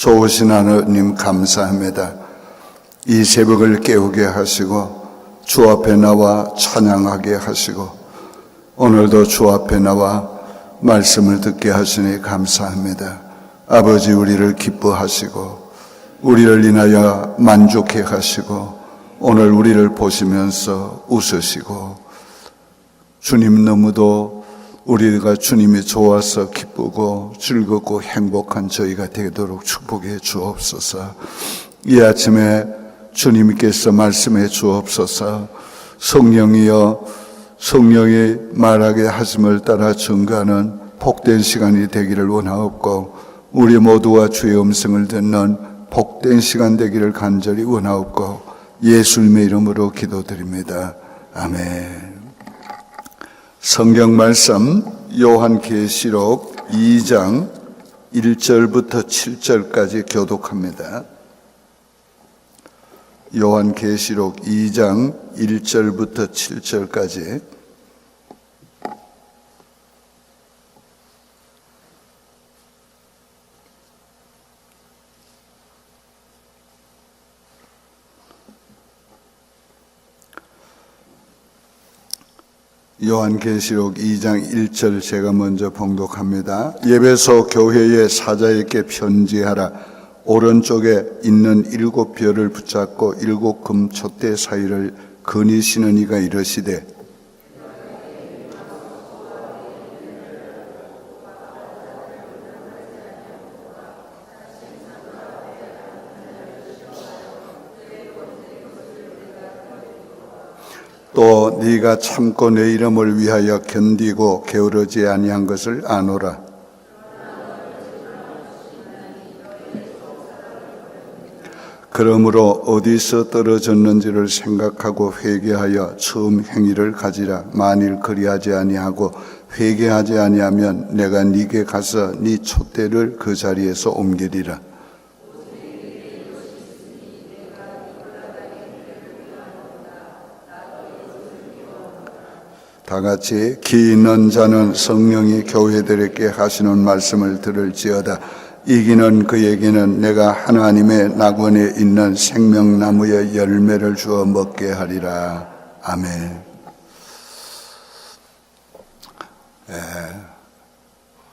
좋으신 하나님 감사합니다. 이 새벽을 깨우게 하시고 주 앞에 나와 찬양하게 하시고 오늘도 주 앞에 나와 말씀을 듣게 하시니 감사합니다. 아버지 우리를 기뻐하시고 우리를 인하여 만족해 하시고 오늘 우리를 보시면서 웃으시고 주님 너무도 우리가 주님이 좋아서 기쁘고 즐겁고 행복한 저희가 되도록 축복해 주옵소서. 이 아침에 주님께서 말씀해 주옵소서. 성령이여 성령이 말하게 하심을 따라 증가하는 복된 시간이 되기를 원하옵고 우리 모두가 주의 음성을 듣는 복된 시간 되기를 간절히 원하옵고 예수님의 이름으로 기도드립니다. 아멘. 성경 말씀 요한계시록 2장 1절부터 7절까지 교독합니다. 요한계시록 2장 1절부터 7절까지 요한계시록 2장 1절 제가 먼저 봉독합니다. 예배소 교회의 사자에게 편지하라. 오른쪽에 있는 일곱 별을 붙잡고 일곱 금 촛대 사이를 거니시는 이가 이러시되 또 네가 참고 내 이름을 위하여 견디고 게으르지 아니한 것을 아노라. 그러므로 어디서 떨어졌는지를 생각하고 회개하여 처음 행위를 가지라. 만일 그리하지 아니하고 회개하지 아니하면 내가 네게 가서 네 촛대를 그 자리에서 옮기리라. 다 같이 기 있는 자는 성령이 교회들에게 하시는 말씀을 들을지어다. 이기는 그에게는 내가 하나님의 낙원에 있는 생명나무의 열매를 주어 먹게 하리라. 아멘. 예,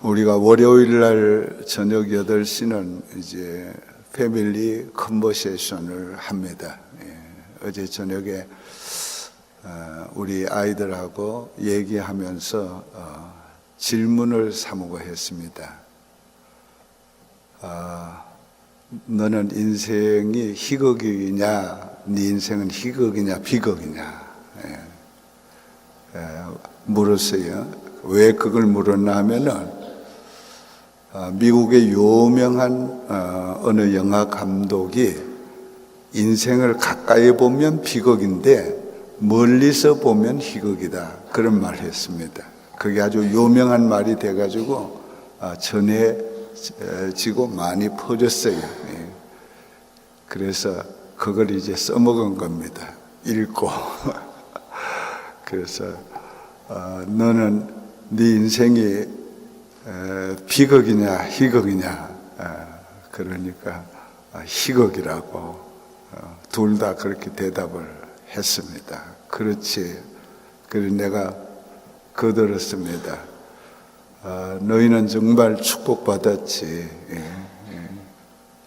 우리가 월요일 날 저녁 8시는 이제 패밀리 컨버세이션을 합니다. 예, 어제 저녁에 어, 우리 아이들하고 얘기하면서 어, 질문을 사무고 했습니다. 아, 너는 인생이 희극이냐, 네 인생은 희극이냐, 비극이냐, 예, 예, 물었어요. 왜 그걸 물었나 하면은, 아, 미국의 유명한 어, 어느 영화 감독이 인생을 가까이 보면 비극인데, 멀리서 보면 희극이다. 그런 말을 했습니다. 그게 아주 유명한 말이 돼가지고 아, 전해지고 많이 퍼졌어요. 예. 그래서 그걸 이제 써먹은 겁니다. 읽고. 그래서 어, 너는 네 인생이 비극이냐 희극이냐 그러니까 아, 희극이라고 어, 둘다 그렇게 대답을 했습니다. 그렇지. 그래서 내가 거들었습니다. 아, 너희는 정말 축복받았지. 예, 예.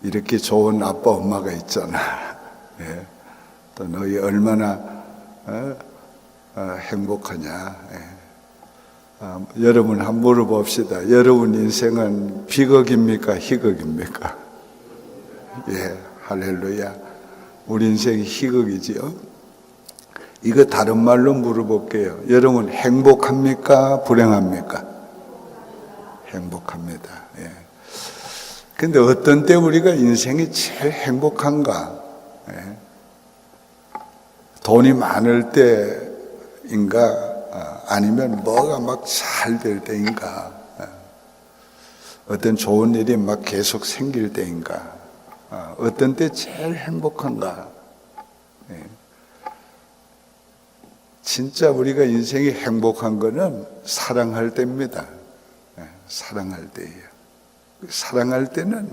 이렇게 좋은 아빠, 엄마가 있잖아. 예. 또 너희 얼마나 어? 어, 행복하냐. 예. 아, 여러분 한번 물어봅시다. 여러분 인생은 비극입니까? 희극입니까? 예, 할렐루야. 우리 인생이 희극이지요. 이거 다른 말로 물어볼게요. 여러분 행복합니까? 불행합니까? 행복합니다. 예. 근데 어떤 때 우리가 인생이 제일 행복한가? 예. 돈이 많을 때인가? 아, 아니면 뭐가 막 잘 될 때인가? 예. 어떤 좋은 일이 막 계속 생길 때인가? 아, 어떤 때 제일 행복한가? 예. 진짜 우리가 인생이 행복한 거는 사랑할 때입니다. 예, 사랑할 때예요. 사랑할 때는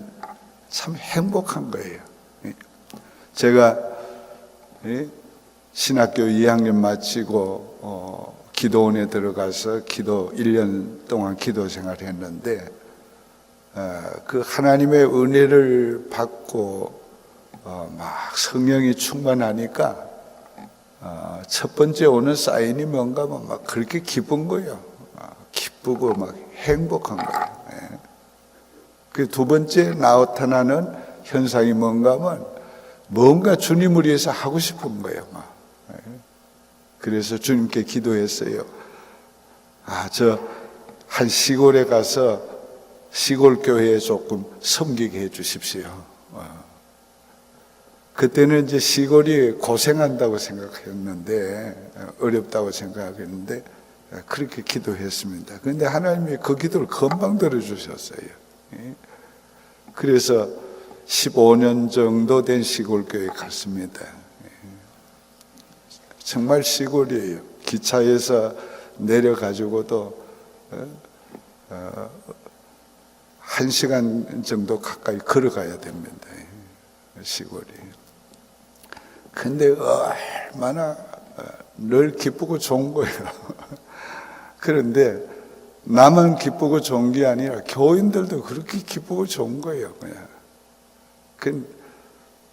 참 행복한 거예요. 예. 제가 예, 신학교 2학년 마치고 어, 기도원에 들어가서 기도 1년 동안 기도 생활 했는데 어, 그 하나님의 은혜를 받고 어, 막 성령이 충만하니까 어, 첫 번째 오는 사인이 뭔가 하면 막 그렇게 기쁜 거예요. 어, 기쁘고 막 행복한 거예요. 예. 그두 번째 나타나는 현상이 뭔가 하면 뭔가 주님을 위해서 하고 싶은 거예요. 막. 예. 그래서 주님께 기도했어요. 아, 저 한 시골에 가서 시골 교회에 조금 섬기게 해 주십시오. 어. 그때는 이제 시골이 고생한다고 생각했는데 어렵다고 생각했는데 그렇게 기도했습니다. 그런데 하나님이 그 기도를 금방 들어주셨어요. 예. 그래서 15년 정도 된 시골 교회 갔습니다. 예. 정말 시골이에요. 기차에서 내려가지고도 어, 어, 한 시간 정도 가까이 걸어가야 됩니다. 예. 시골이. 근데 얼마나 어, 늘 기쁘고 좋은 거예요. 그런데 나만 기쁘고 좋은 게 아니라 교인들도 그렇게 기쁘고 좋은 거예요. 그냥. 그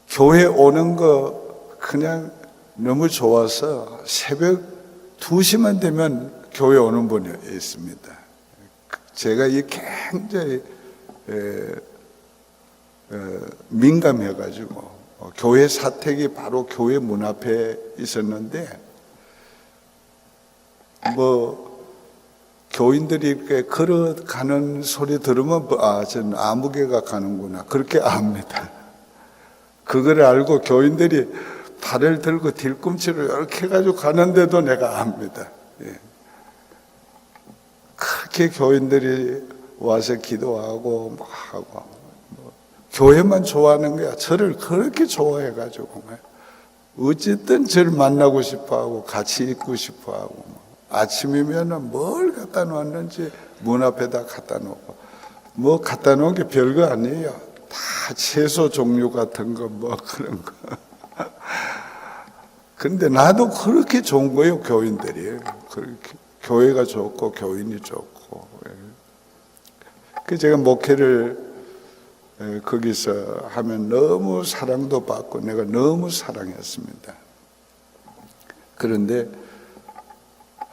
교회 오는 거 그냥 너무 좋아서 새벽 2시만 되면 교회 오는 분이 있습니다. 제가 이 굉장히 에, 어, 민감해가지고 어, 교회 사택이 바로 교회 문 앞에 있었는데 뭐 교인들이 이렇게 걸어가는 소리 들으면 뭐, 아, 저는 아무개가 가는구나 그렇게 압니다. 그걸 알고 교인들이 발을 들고 뒤꿈치를 이렇게 해가지고 가는데도 내가 압니다. 예. 그렇게 교인들이 와서 기도하고 뭐 하고 뭐 교회만 좋아하는 거야. 저를 그렇게 좋아해가지고 어쨌든 저를 만나고 싶어 하고 같이 있고 싶어 하고 뭐. 아침이면은 뭘 갖다 놓았는지 문 앞에다 갖다 놓고 뭐 갖다 놓은 게 별거 아니에요. 다 채소 종류 같은 거 뭐 그런 거. 근데 나도 그렇게 좋은 거예요, 교인들이. 그렇게 교회가 좋고 교인이 좋고. 예. 그 제가 목회를 예, 거기서 하면 너무 사랑도 받고 내가 너무 사랑했습니다. 그런데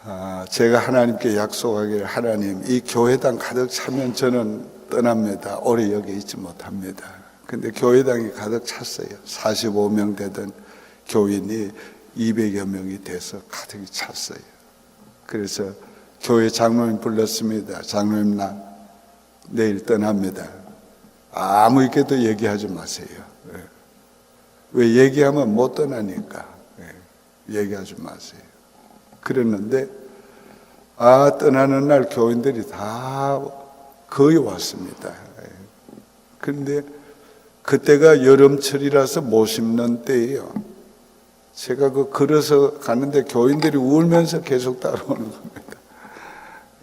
아, 제가 하나님께 약속하기를 하나님 이 교회당 가득 차면 저는 떠납니다. 오래 여기 있지 못합니다. 근데 교회당이 가득 찼어요. 45명 되던 교인이 200여 명이 돼서 가득 찼어요. 그래서 교회 장로님 불렀습니다. 장로님 나 내일 떠납니다. 아무 있게도 얘기하지 마세요. 예. 왜 얘기하면 못 떠나니까 예. 얘기하지 마세요. 그랬는데 아 떠나는 날 교인들이 다 거의 왔습니다. 예. 그런데 그때가 여름철이라서 못 심는 때예요. 제가 그 걸어서 가는데 교인들이 울면서 계속 따라오는 겁니다.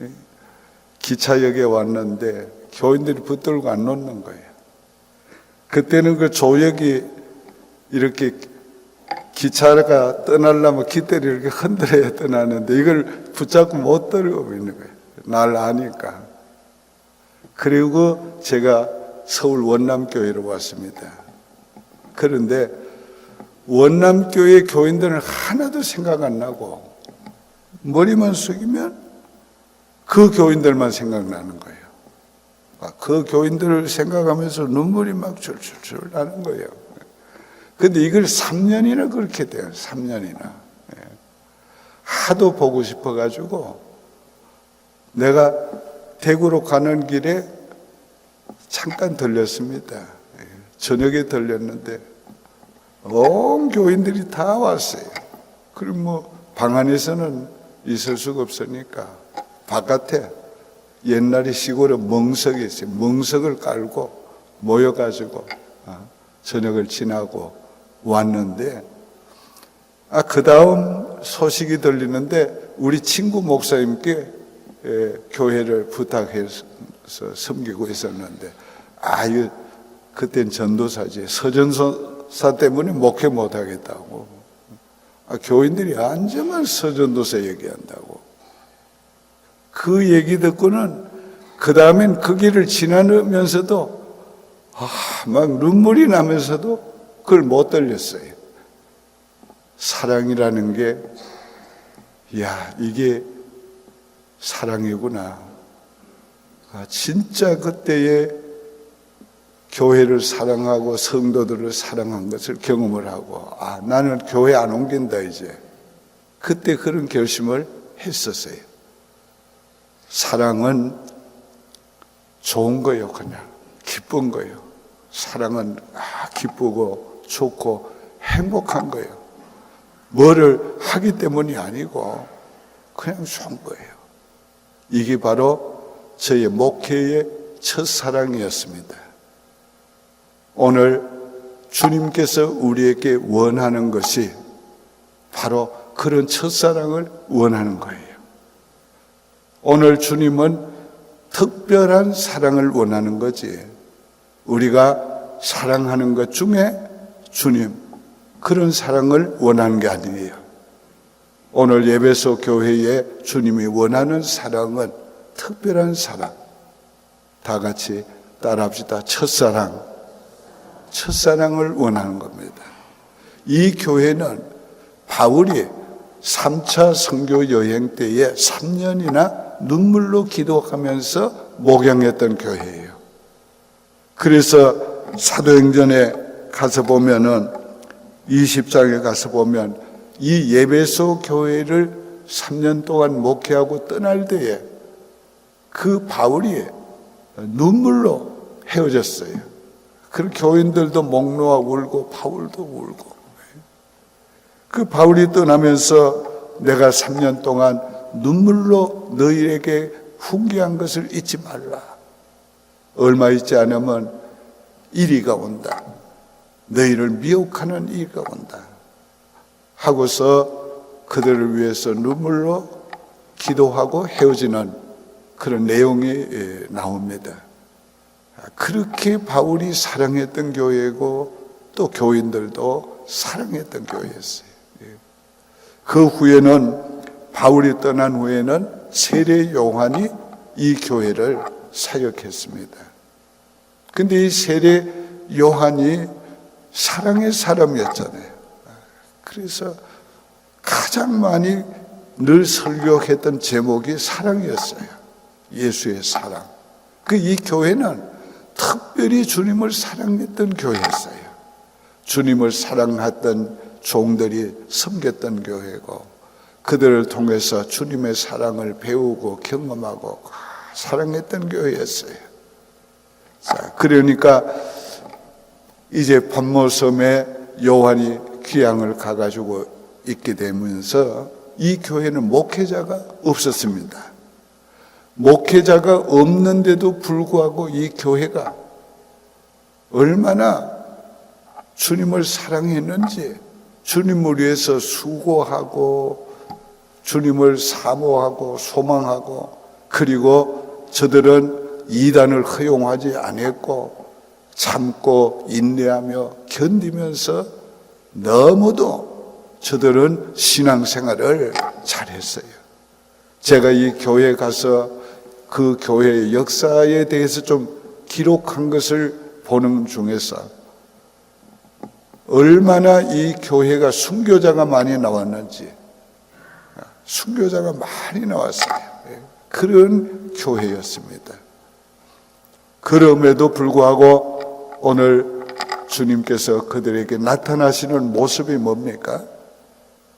예. 기차역에 왔는데 교인들이 붙들고 안 놓는 거예요. 그때는 그 조역이 이렇게 기차가 떠나려면 기대를 이렇게 흔들어야 떠나는데 이걸 붙잡고 못 들고 있는 거예요. 날 아니까. 그리고 제가 서울 원남교회로 왔습니다. 그런데 원남교회 교인들은 하나도 생각 안 나고 머리만 숙이면 그 교인들만 생각나는 거예요. 아, 그 교인들을 생각하면서 눈물이 막 줄줄줄 나는 거예요. 근데 이걸 3년이나 그렇게 돼요. 3년이나. 예. 하도 보고 싶어가지고 내가 대구로 가는 길에 잠깐 들렸습니다. 예. 저녁에 들렸는데 온 교인들이 다 왔어요. 그럼 뭐 방 안에서는 있을 수가 없으니까 바깥에 옛날에 시골에 멍석이 있어요. 멍석을 깔고 모여가지고 어, 저녁을 지나고 왔는데 아, 그 다음 소식이 들리는데 우리 친구 목사님께 에, 교회를 부탁해서 섬기고 있었는데 아유 그땐 전도사지. 서전도사 때문에 목회 못 하겠다고. 아, 교인들이 안정만 서전도사 얘기한다고. 그 얘기 듣고는 그 다음엔 그 길을 지나면서도 아, 막 눈물이 나면서도 그걸 못 들렸어요. 사랑이라는 게, 야, 이게 사랑이구나. 아, 진짜 그때의 교회를 사랑하고 성도들을 사랑한 것을 경험을 하고, 아, 나는 교회 안 옮긴다, 이제. 그때 그런 결심을 했었어요. 사랑은 좋은 거예요, 그냥. 기쁜 거예요. 사랑은 아, 기쁘고 좋고 행복한 거예요. 뭐를 하기 때문이 아니고 그냥 좋은 거예요. 이게 바로 저의 목회의 첫사랑이었습니다. 오늘 주님께서 우리에게 원하는 것이 바로 그런 첫사랑을 원하는 거예요. 오늘 주님은 특별한 사랑을 원하는 거지. 우리가 사랑하는 것 중에 주님, 그런 사랑을 원하는 게 아니에요. 오늘 예배소 교회에 주님이 원하는 사랑은 특별한 사랑. 다 같이 따라합시다. 첫사랑. 첫사랑을 원하는 겁니다. 이 교회는 바울이 3차 선교 여행 때에 3년이나 눈물로 기도하면서 목양했던 교회예요. 그래서 사도행전에 가서 보면은 20장에 가서 보면 이 예배소 교회를 3년 동안 목회하고 떠날 때에 그 바울이 눈물로 헤어졌어요. 그 교인들도 목 놓아 울고 바울도 울고 그 바울이 떠나면서 내가 3년 동안 눈물로 너희에게 훈계한 것을 잊지 말라. 얼마 있지 않으면 이리가 온다. 너희를 미혹하는 이가 온다. 하고서 그들을 위해서 눈물로 기도하고 헤어지는 그런 내용이 예, 나옵니다. 그렇게 바울이 사랑했던 교회고 또 교인들도 사랑했던 교회였어요. 예. 그 후에는 바울이 떠난 후에는 세례 요한이 이 교회를 사역했습니다. 근데 이 세례 요한이 사랑의 사람이었잖아요. 그래서 가장 많이 늘 설교했던 제목이 사랑이었어요. 예수의 사랑. 그 이 교회는 특별히 주님을 사랑했던 교회였어요. 주님을 사랑했던 종들이 섬겼던 교회고 그들을 통해서 주님의 사랑을 배우고 경험하고 사랑했던 교회였어요. 자, 그러니까 이제 반모섬에 요한이 귀향을 가가지고 있게 되면서 이 교회는 목회자가 없었습니다. 목회자가 없는데도 불구하고 이 교회가 얼마나 주님을 사랑했는지 주님을 위해서 수고하고 주님을 사모하고 소망하고 그리고 저들은 이단을 허용하지 않았고 참고 인내하며 견디면서 너무도 저들은 신앙생활을 잘했어요. 제가 이 교회 가서 그 교회의 역사에 대해서 좀 기록한 것을 보는 중에서 얼마나 이 교회가 순교자가 많이 나왔는지 순교자가 많이 나왔어요. 예, 그런 교회였습니다. 그럼에도 불구하고 오늘 주님께서 그들에게 나타나시는 모습이 뭡니까?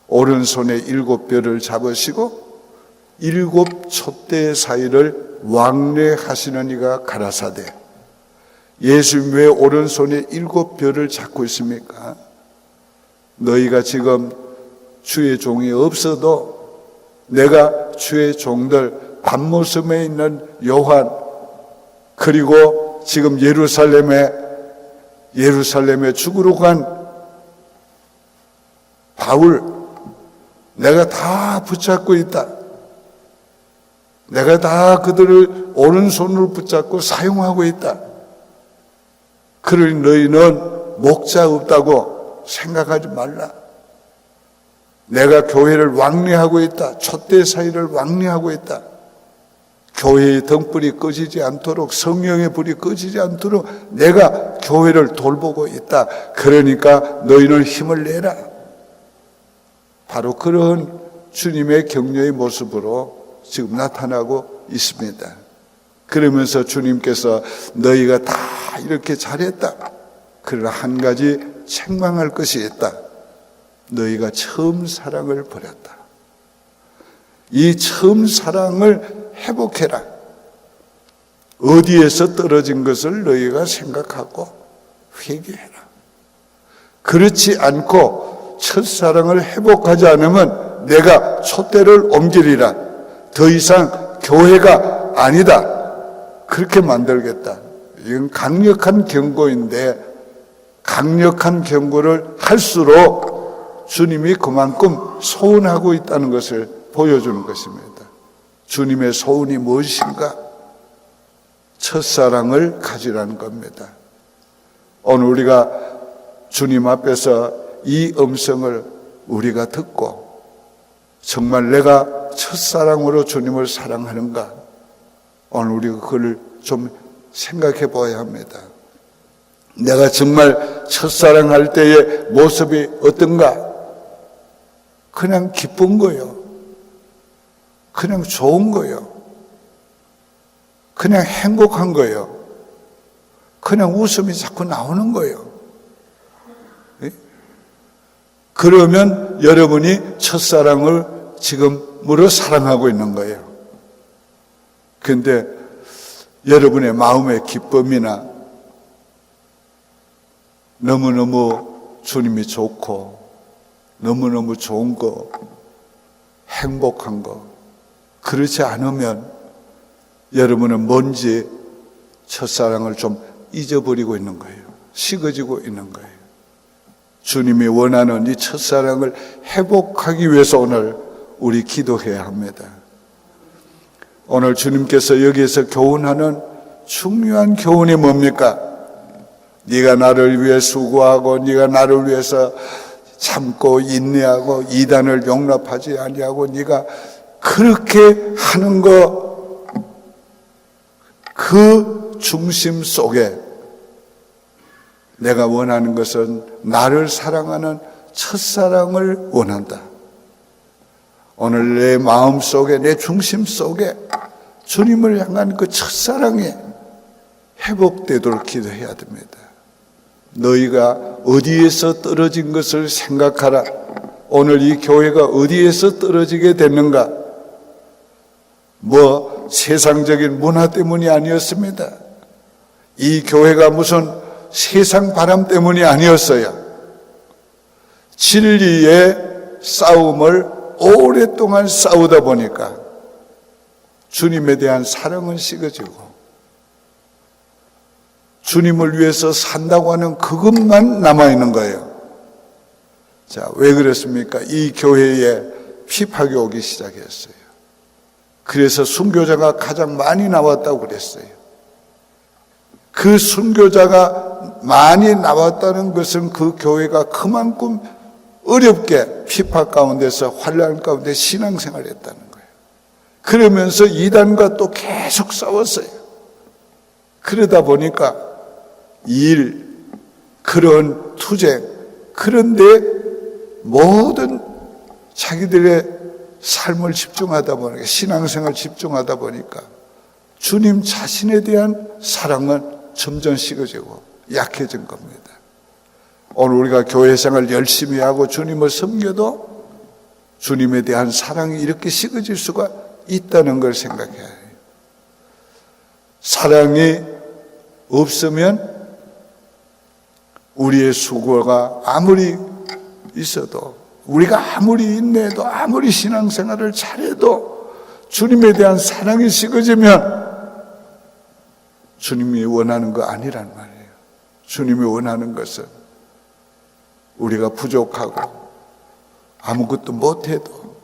오른손에 일곱 별을 잡으시고 일곱 촛대 사이를 왕래하시는 이가 가라사대 예수님 왜 오른손에 일곱 별을 잡고 있습니까? 너희가 지금 주의 종이 없어도 내가 주의 종들 밤모섬에 있는 요한 그리고 지금 예루살렘에 예루살렘에 죽으러 간 바울 내가 다 붙잡고 있다. 내가 다 그들을 오른손으로 붙잡고 사용하고 있다. 그러니 너희는 목자 없다고 생각하지 말라. 내가 교회를 왕래하고 있다. 촛대 사이를 왕래하고 있다. 교회의 등불이 꺼지지 않도록 성령의 불이 꺼지지 않도록 내가 교회를 돌보고 있다. 그러니까 너희는 힘을 내라. 바로 그런 주님의 격려의 모습으로 지금 나타나고 있습니다. 그러면서 주님께서 너희가 다 이렇게 잘했다. 그러나 한 가지 책망할 것이 있다. 너희가 처음 사랑을 버렸다. 이 처음 사랑을 회복해라. 어디에서 떨어진 것을 너희가 생각하고 회개해라. 그렇지 않고 첫사랑을 회복하지 않으면 내가 촛대를 옮기리라. 더 이상 교회가 아니다. 그렇게 만들겠다. 이건 강력한 경고인데 강력한 경고를 할수록 주님이 그만큼 소원하고 있다는 것을 보여주는 것입니다. 주님의 소원이 무엇인가? 첫사랑을 가지라는 겁니다. 오늘 우리가 주님 앞에서 이 음성을 우리가 듣고 정말 내가 첫사랑으로 주님을 사랑하는가? 오늘 우리가 그걸 좀 생각해 봐야 합니다. 내가 정말 첫사랑할 때의 모습이 어떤가? 그냥 기쁜 거요. 그냥 좋은 거요. 그냥 행복한 거요. 그냥 웃음이 자꾸 나오는 거요. 예? 그러면 여러분이 첫사랑을 지금으로 사랑하고 있는 거예요. 근데 여러분의 마음의 기쁨이나 너무너무 주님이 좋고 너무너무 좋은 거, 행복한 거, 그렇지 않으면 여러분은 뭔지 첫사랑을 좀 잊어버리고 있는 거예요. 식어지고 있는 거예요. 주님이 원하는 이 첫사랑을 회복하기 위해서 오늘 우리 기도해야 합니다. 오늘 주님께서 여기에서 교훈하는 중요한 교훈이 뭡니까? 네가 나를 위해 수고하고 네가 나를 위해서 참고 인내하고 이단을 용납하지 아니하고 네가 그렇게 하는 거 그 중심 속에 내가 원하는 것은 나를 사랑하는 첫사랑을 원한다. 오늘 내 마음 속에 내 중심 속에 주님을 향한 그 첫사랑이 회복되도록 기도해야 됩니다. 너희가 어디에서 떨어진 것을 생각하라. 오늘 이 교회가 어디에서 떨어지게 됐는가? 뭐 세상적인 문화 때문이 아니었습니다. 이 교회가 무슨 세상 바람 때문이 아니었어요. 진리의 싸움을 오랫동안 싸우다 보니까 주님에 대한 사랑은 식어지고 주님을 위해서 산다고 하는 그것만 남아있는 거예요. 자, 왜 그랬습니까? 이 교회에 핍박이 오기 시작했어요. 그래서 순교자가 가장 많이 나왔다고 그랬어요. 그 순교자가 많이 나왔다는 것은 그 교회가 그만큼 어렵게 핍박 가운데서 환란 가운데 신앙생활을 했다는 거예요. 그러면서 이단과 또 계속 싸웠어요. 그러다 보니까 일, 그런 투쟁, 그런데 모든 자기들의 삶을 집중하다 보니까, 신앙생활 집중하다 보니까 주님 자신에 대한 사랑은 점점 식어지고 약해진 겁니다. 오늘 우리가 교회 생활 열심히 하고 주님을 섬겨도 주님에 대한 사랑이 이렇게 식어질 수가 있다는 걸 생각해야 해요. 사랑이 없으면 우리의 수고가 아무리 있어도 우리가 아무리 인내해도 아무리 신앙생활을 잘해도 주님에 대한 사랑이 식어지면 주님이 원하는 거 아니란 말이에요. 주님이 원하는 것은 우리가 부족하고 아무것도 못해도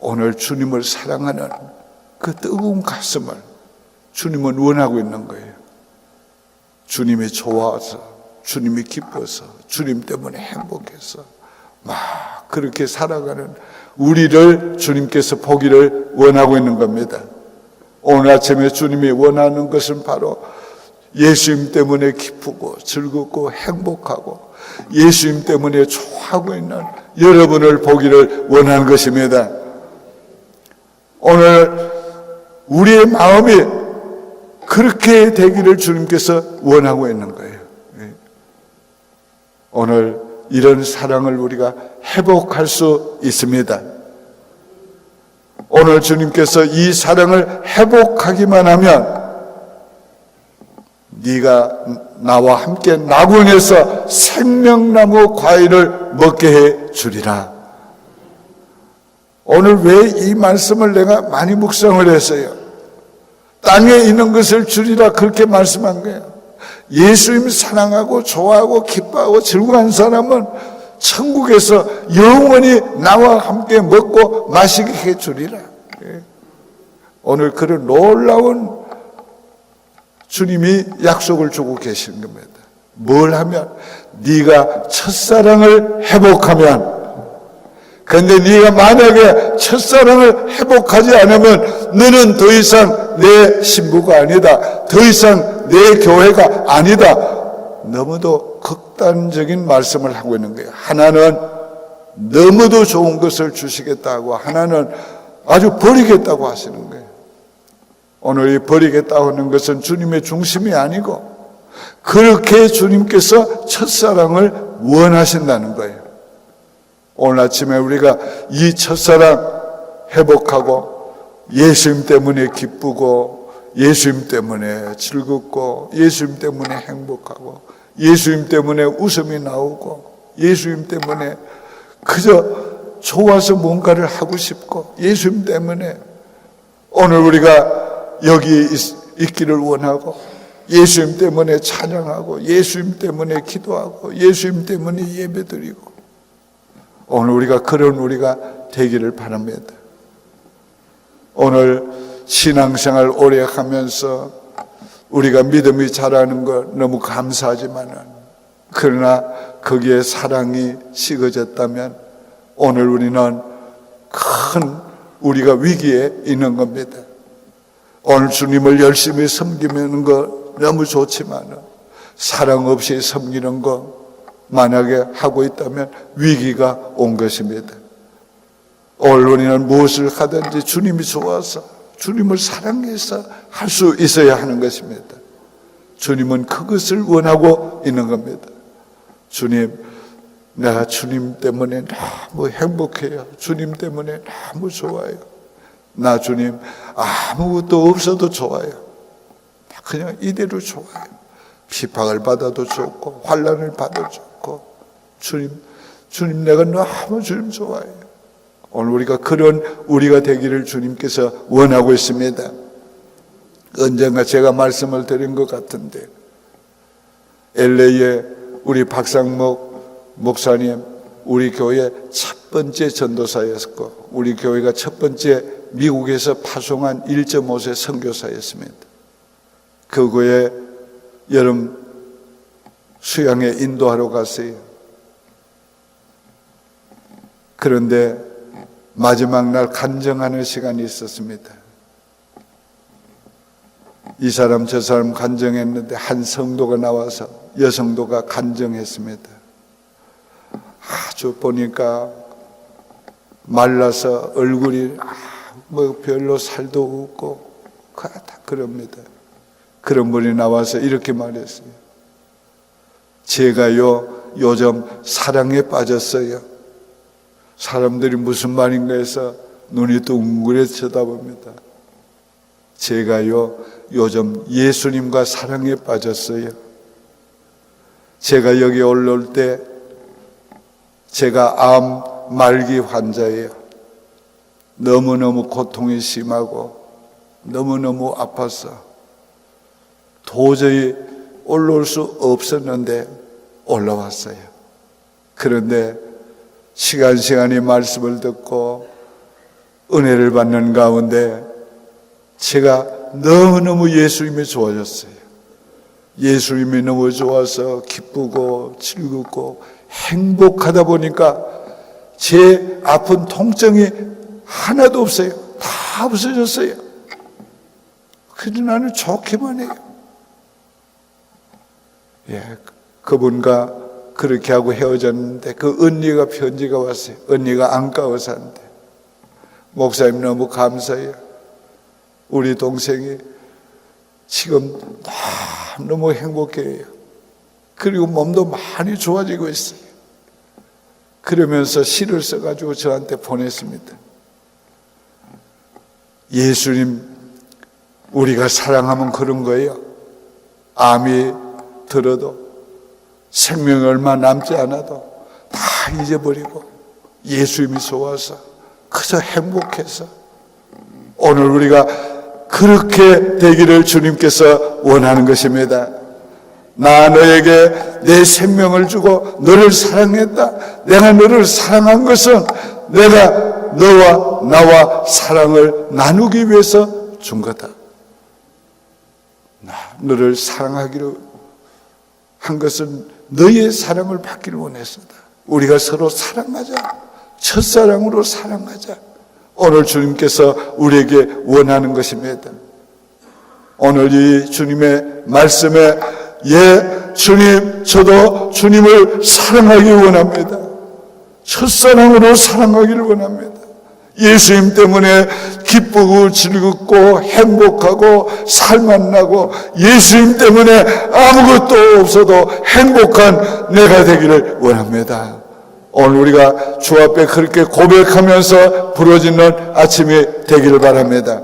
오늘 주님을 사랑하는 그 뜨거운 가슴을 주님은 원하고 있는 거예요. 주님이 좋아서, 주님이 기뻐서, 주님 때문에 행복해서, 막 그렇게 살아가는 우리를 주님께서 보기를 원하고 있는 겁니다. 오늘 아침에 주님이 원하는 것은 바로 예수님 때문에 기쁘고 즐겁고 행복하고 예수님 때문에 좋아하고 있는 여러분을 보기를 원하는 것입니다. 오늘 우리의 마음이 그렇게 되기를 주님께서 원하고 있는 거예요. 예. 오늘 이런 사랑을 우리가 회복할 수 있습니다. 오늘 주님께서 이 사랑을 회복하기만 하면 네가 나와 함께 낙원에서 생명나무 과일을 먹게 해 주리라. 오늘 왜 이 말씀을 내가 많이 묵상을 했어요? 땅에 있는 것을 주리라 그렇게 말씀한 거예요. 예수님 사랑하고 좋아하고 기뻐하고 즐거운 사람은 천국에서 영원히 나와 함께 먹고 마시게 해 주리라. 예. 오늘 그런 놀라운 주님이 약속을 주고 계신 겁니다. 뭘 하면 네가 첫사랑을 회복하면 근데 네가 만약에 첫사랑을 회복하지 않으면 너는 더 이상 내 신부가 아니다. 더 이상 내 교회가 아니다. 너무도 극단적인 말씀을 하고 있는 거예요. 하나는 너무도 좋은 것을 주시겠다고 하나는 아주 버리겠다고 하시는 거예요. 오늘 이 버리겠다고 하는 것은 주님의 중심이 아니고 그렇게 주님께서 첫사랑을 원하신다는 거예요. 오늘 아침에 우리가 이 첫사랑 회복하고 예수님 때문에 기쁘고 예수님 때문에 즐겁고 예수님 때문에 행복하고 예수님 때문에 웃음이 나오고 예수님 때문에 그저 좋아서 뭔가를 하고 싶고 예수님 때문에 오늘 우리가 여기 있, 기를 원하고 예수님 때문에 찬양하고 예수님 때문에 기도하고 예수님 때문에 예배드리고 오늘 우리가 그런 우리가 되기를 바랍니다. 오늘 신앙생활 오래 하면서 우리가 믿음이 자라는 것 너무 감사하지만은 그러나 거기에 사랑이 식어졌다면 오늘 우리는 큰 우리가 위기에 있는 겁니다. 오늘 주님을 열심히 섬기는 거 너무 좋지만 사랑 없이 섬기는 거 만약에 하고 있다면 위기가 온 것입니다. 우리는 무엇을 하든지 주님이 좋아서 주님을 사랑해서 할 수 있어야 하는 것입니다. 주님은 그것을 원하고 있는 겁니다. 주님, 내가 주님 때문에 너무 행복해요. 주님 때문에 너무 좋아요. 나 주님 아무것도 없어도 좋아요. 그냥 이대로 좋아요. 피박을 받아도 좋고 환란을 받아도 좋고 주님 주님 내가 너무 주님 좋아해요. 오늘 우리가 그런 우리가 되기를 주님께서 원하고 있습니다. 언젠가 제가 말씀을 드린 것 같은데 LA에 우리 박상목 목사님 우리 교회 첫 번째 전도사였고 우리 교회가 첫 번째 미국에서 파송한 1.5세 선교사였습니다. 그거에 여름 수양에 인도하러 갔어요. 그런데 마지막 날 간정하는 시간이 있었습니다. 이 사람 저 사람 간정했는데 한 성도가 나와서 여성도가 간정했습니다. 아주 보니까 말라서 얼굴이 뭐 별로 살도 없고 다 그럽니다. 그런 분이 나와서 이렇게 말했어요. 제가요 요즘 사랑에 빠졌어요. 사람들이 무슨 말인가 해서 눈이 둥그레 쳐다봅니다. 제가요 요즘 예수님과 사랑에 빠졌어요. 제가 여기 올라올 때 제가 암 말기 환자예요. 너무너무 고통이 심하고 너무너무 아파서 도저히 올라올 수 없었는데 올라왔어요. 그런데 시간 시간이 말씀을 듣고 은혜를 받는 가운데 제가 너무너무 예수님이 좋아졌어요. 예수님이 너무 좋아서 기쁘고 즐겁고 행복하다 보니까 제 아픈 통증이 하나도 없어요. 다 없어졌어요. 그래도 나는 좋기만 해요. 예, 그분과 그렇게 하고 헤어졌는데 그 언니가 편지가 왔어요. 언니가 안가워서 한대. 목사님 너무 감사해요. 우리 동생이 지금 너무 행복해요. 그리고 몸도 많이 좋아지고 있어요. 그러면서 시를 써가지고 저한테 보냈습니다. 예수님, 우리가 사랑하면 그런 거예요. 암이 들어도 생명이 얼마 남지 않아도 다 잊어버리고 예수님이 좋아서 그저 행복해서 오늘 우리가 그렇게 되기를 주님께서 원하는 것입니다. 나 너에게 내 생명을 주고 너를 사랑했다. 내가 너를 사랑한 것은 내가 너와 나와 사랑을 나누기 위해서 준 거다. 나 너를 사랑하기로 한 것은 너의 사랑을 받기를 원했었다. 우리가 서로 사랑하자. 첫사랑으로 사랑하자. 오늘 주님께서 우리에게 원하는 것입니다. 오늘 이 주님의 말씀에 예, 주님, 저도 주님을 사랑하기 원합니다. 첫사랑으로 사랑하기를 원합니다. 예수님 때문에 기쁘고 즐겁고 행복하고 살만나고 예수님 때문에 아무것도 없어도 행복한 내가 되기를 원합니다. 오늘 우리가 주 앞에 그렇게 고백하면서 부러지는 아침이 되기를 바랍니다.